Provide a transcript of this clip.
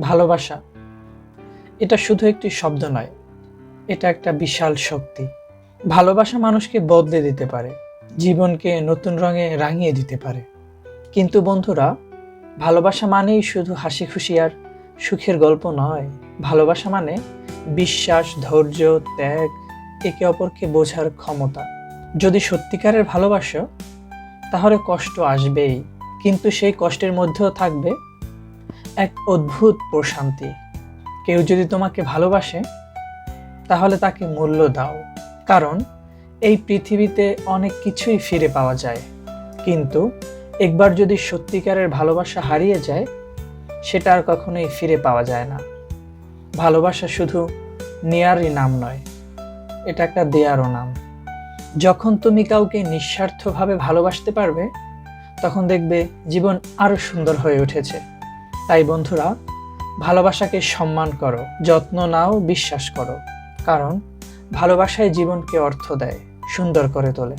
ভালোবাসা। এটা শুধু একটি শব্দ নয়, এটা একটা বিশাল শক্তি। ভালোবাসা মানুষকে বদলে দিতে পারে, জীবনকে নতুন রঙে রাঙিয়ে দিতে পারে। কিন্তু বন্ধুরা, ভালোবাসা মানেই শুধু হাসি খুশি আর সুখের গল্প নয়। ভালোবাসা মানে বিশ্বাস, ধৈর্য, ত্যাগ, একে অপরকে বোঝার ক্ষমতা। যদি সত্যিকারের ভালোবাসো, তাহলে কষ্ট আসবেই, কিন্তু সেই কষ্টের মধ্যেও থাকবে এক অদ্ভুত প্রশান্তি। কেউ যদি তোমাকে ভালোবাসে, তাহলে তাকে মূল্য দাও। কারণ, এই পৃথিবীতে অনেক কিছুই ফিরে পাওয়া যায়। কিন্তু, একবার যদি সত্যিকারের ভালোবাসা হারিয়ে যায়, সেটা আর কখনোই ফিরে পাওয়া যায় না। ভালোবাসা শুধু নেয়ারই নাম নয়, এটা একটা দেয়ারও নাম। যখন তুমি কাউকে নিঃস্বার্থভাবে ভালোবাসতে পারবে, তখন দেখবে জীবন আরও সুন্দর হয়ে উঠেছে। তাই বন্ধুরা, ভালোবাসাকে সম্মান করো, যত্ন নাও, বিশ্বাস করো। কারণ ভালোবাসায় জীবনকে অর্থ দেয়, সুন্দর করে তোলে।